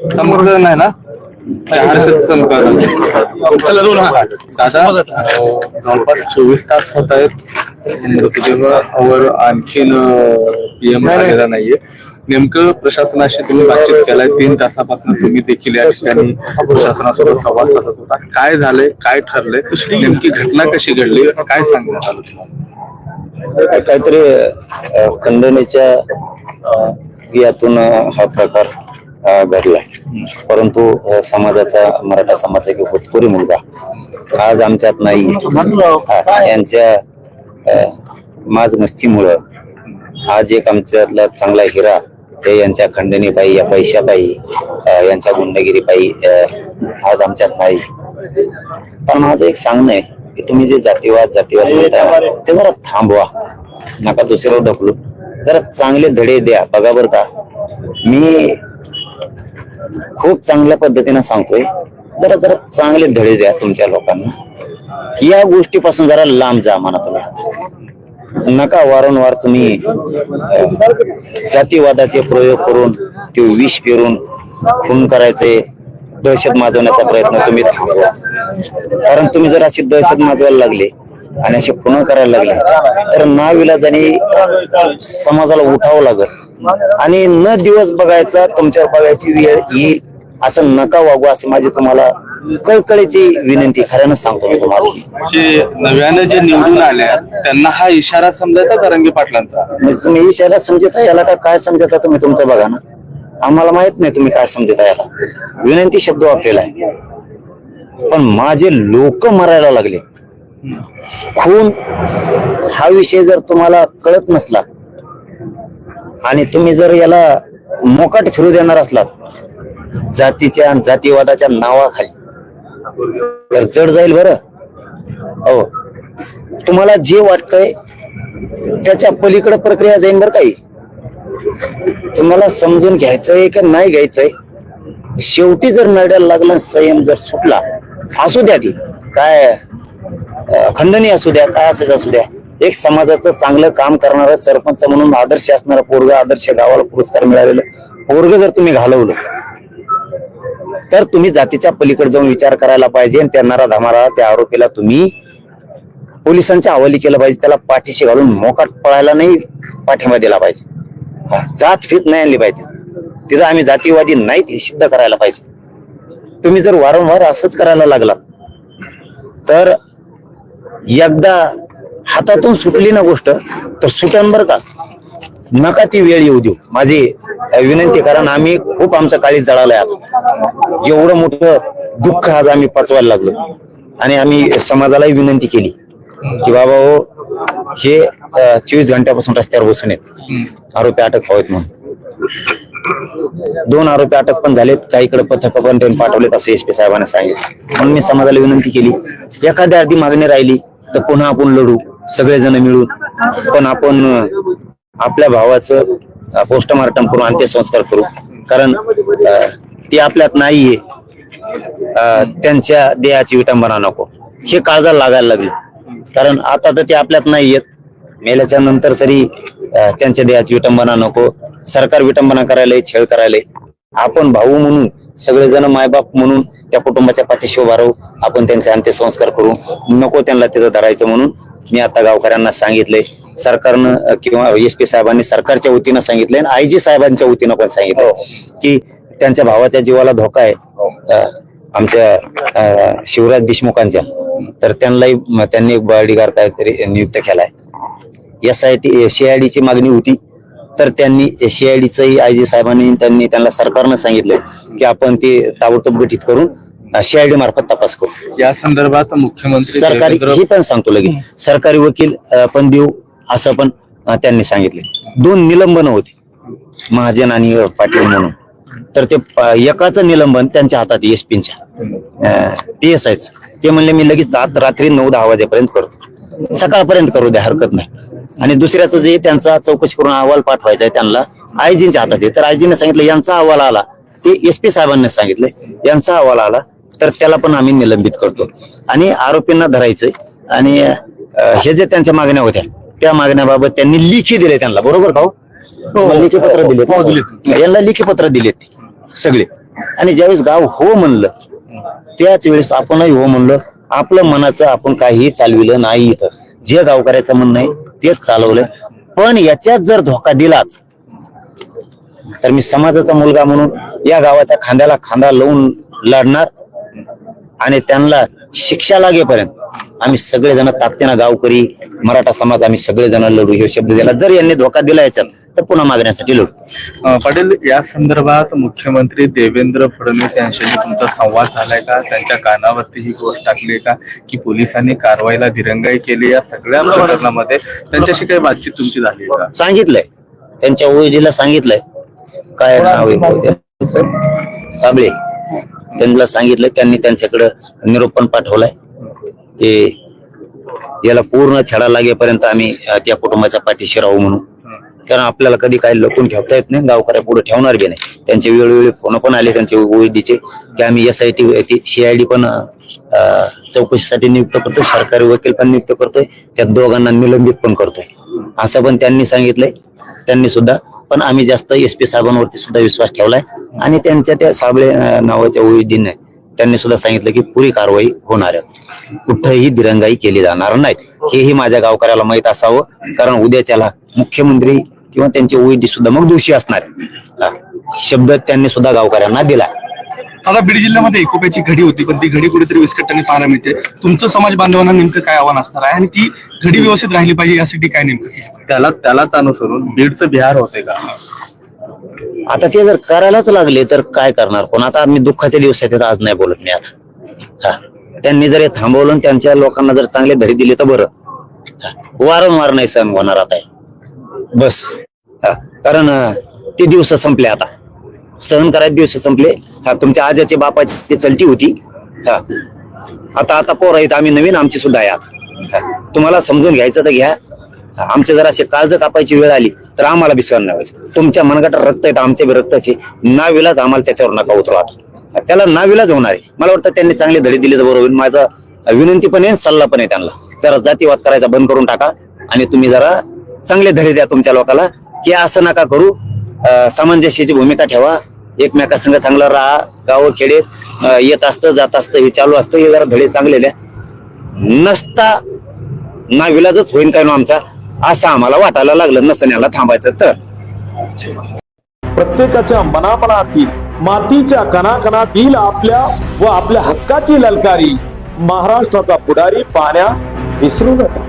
संपर्क नाही ना? संपर्क चला दोन हा. जवळपास चोवीस तास होत आहेत. मृतदेहावर आणखीन पीएम आलेला नाहीये. नेमकं प्रशासनाशी तुम्ही बातचीत केलाय. तीन तासापासून तुम्ही देखील या ठिकाणी प्रशासनासोबत संवाद साधत होता. काय झालंय? काय ठरलंय? नेमकी घटना कशी घडली? काय सांगण्यात आलं तुम्हाला? काहीतरी खंडणीच्या यातून हा प्रकार घडलाय. परंतु समाजाचा मराठा समाजाचा एक होतकरी मुलगा आज आमच्यात नाही. यांच्या माझ माज मस्तीमुळं आज एक आमच्यातला चांगला हिरा हे यांच्या खंडणीपायी या पैशापायी यांच्या गुंडगिरीपायी अ, आज आमच्यात नाही. पण माझं एक सांगणं आहे की तुम्ही जे जातीवाद जातीवाद म्हणताय ते जरा थांबवा. नका दुसऱ्यावर ढकलू. जरा चांगले धडे द्या. बघा बर का. मी खूप चांगल्या पद्धतीने सांगतोय. जरा जरा चांगले धडे द्या तुमच्या लोकांना. या गोष्टीपासून जरा लांब जा म्हणा तुम्ही नका वारंवार तुम्ही जातीवादाचे प्रयोग करून ते विष पेरून खून करायचे दहशत माजवण्याचा प्रयत्न तुम्ही थांबवा. कारण तुम्ही जर अशी दहशत माजवायला लागले आणि असे खुन करायला लागले तर नाविलाजाने समाजाला उठावं लागत आणि न दिवस बघायचा तुमच्यावर बघायची वेळ येईल असं नका वागू अशी माझी तुम्हाला कळकळीची विनंती खऱ्यानं सांगतो मी तुम्हाला. जे नव्याने जे निवडून आल्या त्यांना हा इशारा समजायचा तरंगी पाटलांचा? म्हणजे तुम्ही इशारा समजता याला का काय समजता तुम्ही तुमचं बघा ना. आम्हाला माहीत नाही तुम्ही काय समजता याला. विनंती शब्द वापरेला आहे. पण माझे लोक मरायला लागले. खून हा विषय जर तुम्हाला कळत नसला आणि तुम्ही जर याला मोकाट फिरू देणार असलात जातीच्या आणि जातीवादाच्या नावाखाली तर जड जाईल बरं. हो तुम्हाला जे वाटतंय त्याच्या पलीकडे प्रक्रिया जाईल बरं काही. तुम्हाला समजून घ्यायचंय का नाही घ्यायचंय शेवटी जर नड्याला लागला संयम जर सुटला असू द्या ती काय खंडणी असू द्या काय असेच असू द्या. एक समाजाचं चांगलं काम करणारं सरपंच म्हणून आदर्श असणारा पोरग आदर्श गावाला पुरस्कार मिळालेलं. पोरग जर तुम्ही घालवलं तर तुम्ही जातीच्या पलीकडे जाऊन विचार करायला पाहिजे आणि त्यांना धमारा त्या आरोपीला तुम्ही पोलिसांच्या हवाली केलं पाहिजे. त्याला पाठीशी घालून मोकाट पळायला नाही पाठिंबा दिला पाहिजे. जात फित नाही आणली पाहिजे. तिथं आम्ही जातीवादी नाहीत हे सिद्ध करायला पाहिजे. तुम्ही जर वारंवार असंच करायला लागला तर एकदा हातातून सुटली ना गोष्ट तर सुटन बर का? नका ती वेळ येऊ देऊ. माझी विनंती कारण आम्ही खूप आमचा काळी जळालंय आता. एवढं मोठं दुःख आज आम्ही पचवायला लागलो. आणि आम्ही समाजालाही विनंती केली की बाबा हो हे चोवीस घंट्यापासून रस्त्यावर बसून आहेत. आरोपी अटक व्हावेत म्हणून. दोन आरोपी अटक पण झालेत. काहीकडे पथक पण त्यांनी पाठवलेत असं एस पी साहेबांना सांगितलं. म्हणून मी समाजाला विनंती केली. एखाद्या अर्धी मागणी राहिली तर पुन्हा आपण लढू. सगळेजण मिळून पण आपण आपल्या भावाचं पोस्टमार्टम करून अंत्यसंस्कार करू. कारण अं, ते आपल्यात नाहीये. अं, त्यांच्या देहाची विटंबना नको. हे काळजाला लागायला लागले. कारण आता तर ते आपल्यात नाहीयेत. मेल्याच्या नंतर तरी त्यांच्या देहाची विटंबना नको. सरकार विटंबना करायला छेळ करायला आपण भाऊ म्हणून सगळेजण मायबाप म्हणून त्या कुटुंबाच्या पाठीशी उभा राहू. आपण त्यांचे अंत्यसंस्कार करू. नको त्यांना तिथं धरायचं म्हणून मी आता गावकऱ्यांना सांगितलंय सरकारनं किंवा एस पी साहेबांनी सरकारच्या वतीनं सांगितलंय आणि आय जी साहेबांच्या वतीनं पण सांगितलं की त्यांच्या भावाच्या जीवाला धोका आहे. अं, आमच्या शिवराज देशमुखांच्या. तर त्यांनाही त्यांनी एक बॉडीगार्ड काहीतरी नियुक्त केलाय. एस आय टी ची मागणी होती. तर त्यांनी सीआयडीचंही आय जी साहेबांनी त्यांनी त्यांना सरकारनं सांगितलं की आपण ते ताबडतोब गठीत करून सीआयडी मार्फत तपास करू या संदर्भात मुख्यमंत्री सरकारी देवेंद्र ही पण सांगतो लगेच. सरकारी वकील अं, पण देऊ असं पण अं, त्यांनी सांगितले. दोन निलंबन होती. महाजन आणि अं, पाटील म्हणून. तर ते प- एकाचं निलंबन त्यांच्या हातात एस पीच्या पी एस आयच ते म्हणले मी लगेच रात- रात्री नऊ दहा वाजेपर्यंत करतो सकाळपर्यंत करू द्या हरकत नाही. आणि दुसऱ्याचं जे त्यांचा चौकशी करून अहवाल पाठवायचा आहे त्यांना आयजींच्या हातात आहे. तर आयजीने सांगितलं यांचा अहवाल आला. ते एस पी साहेबांनी सांगितले यांचा अहवाल आला. तर त्याला पण आम्ही निलंबित करतो. आणि आरोपींना धरायचंय. आणि हे जे त्यांच्या मागण्या होत्या त्या मागण्याबाबत त्यांनी लिखी दिले त्यांना. बरोबर भाऊ लेखी पत्र दिले. यांना लेखी पत्र दिलेत सगळे. आणि ज्यावेळेस गाव हो म्हणलं त्याच वेळेस आपणही हो म्हणलं आपलं मनाचं आपण काहीही चालविलं नाही इथं. जे गावकऱ्याचं म्हणणं आहे तेच चालवलंय. पण याच्यात जर धोका दिलाच तर मी समाजाचा मुलगा म्हणून या गावाच्या खांद्याला खांदा लावून लढणार. आणि त्यांना शिक्षा लागेपर्यंत आम्ही सगळेजण ताकदीनं गावकरी मराठा समाज आम्ही सगळेजण लढू. हे शब्द दिला. जर यांनी धोका दिला याच्यात तर पुन्हा मागण्यासाठी लढू. पाटील या संदर्भात मुख्यमंत्री देवेंद्र फडणवीस यांच्याशी तुमचा संवाद झालाय का? त्यांच्या कानावरती ही गोष्ट टाकली का? की पोलिसांनी कारवाईला दिरंगाई केली या सगळ्या प्रकरणामध्ये. त्यांच्याशी काही बातचीत तुमची झाली आहे का? सांगितलंय. त्यांच्या ओळखीला सांगितलंय. काय नाव आहे? साबळे. त्यांना सांगितलं त्यांनी त्यांच्याकडे निरोप पण पाठवलाय की याला पूर्ण छडा लागेपर्यंत आम्ही त्या कुटुंबाच्या पाठीशी राहू म्हणून. कारण आपल्याला कधी काही लपून ठेवता येत नाही गावकऱ्या पुढे ठेवणार बी नाही. त्यांचे वेळोवेळी फोन पण आले त्यांचे ओळखीचे की आम्ही एस आय टी सीआयडी पण चौकशीसाठी नियुक्त करतोय सरकारी वकील पण नियुक्त करतोय त्या दोघांना निलंबित पण करतोय. असं पण त्यांनी सांगितलंय. त्यांनी सुद्धा पण आम्ही जास्त एस पी साहेबांवरती सुद्धा विश्वास ठेवलाय. आणि त्यांच्या त्या साबळे नावाच्या ओईडीने त्यांनी सुद्धा सांगितलं की पुरी कारवाई होणार आहे. कुठंही दिरंगाई केली जाणार नाही. हेही माझ्या गावकऱ्याला माहीत असावं. कारण उद्याच्याला मुख्यमंत्री किंवा त्यांचे ओईडी सुद्धा मग दोषी असणार शब्द त्यांनी सुद्धा गावकऱ्यांना दिला. आता बीड जिल्ह्यामध्ये एकोप्याची घडी होती पण ती घडी कुठेतरी विस्कटताना पाहायला मिळते तुमचं समाज बांधवांना नेमकं काय आव्हान असणार आहे आणि ती घडी व्यवस्थित राहिली पाहिजे यासाठी काय नेमकं? त्याला त्यालाच अनुसरून बीडचं बिहार होते का आता ते जर करायलाच लागले तर काय करणार पण आता आम्ही दुःखाचे दिवस आहेत आज नाही बोलत मी आता हा. त्यांनी जर हे थांबवलं त्यांच्या लोकांना जर चांगले धडी दिले तर बरं हा. वारंवार नाही सहन होणार आता हे. बस हा. कारण ते दिवस संपले आता सहन करायचे दिवस संपले. हा तुमच्या आजाचे बापाची चलती होती. हा. आता आता पोर आहेत आम्ही नवीन आमची सुद्धा आहे तुम्हाला समजून घ्यायचं तर घ्या. आमचे जर असे काळज कापायची वेळ आली तर आम्हाला बिस्वान नाही तुमच्या मनगटात रक्त आहेत आमच्या बी रक्ताचे. नाविलाच आम्हाला त्याच्यावर नका उतरू आता. त्याला नाविलाच होणार आहे. मला वाटतं त्यांनी चांगले धडे दिले तर बरोबर होईल. माझा विनंती पण आहे सल्ला पण आहे त्यांना. जरा जातीवाद करायचा बंद करून टाका आणि तुम्ही जरा चांगले धडे द्या तुमच्या लोकाला. की असं नका करू. सामंजस्याची भूमिका ठेवा. एकमेकासंग चांगलं राहा गाव खेडे येत असतं जात असतं हे चालू असतं हे जरा धडे चांगले द्या. नसता नाविलाजच होईन काय ना आमचा असं आम्हाला वाटायला लागलं नसं याला थांबायचं तर. प्रत्येकाच्या मनामनातील मातीच्या कणाकणातील आपल्या व आपल्या हक्काची ललकारी महाराष्ट्राचा पुढारी पाहण्यास विसरू नका.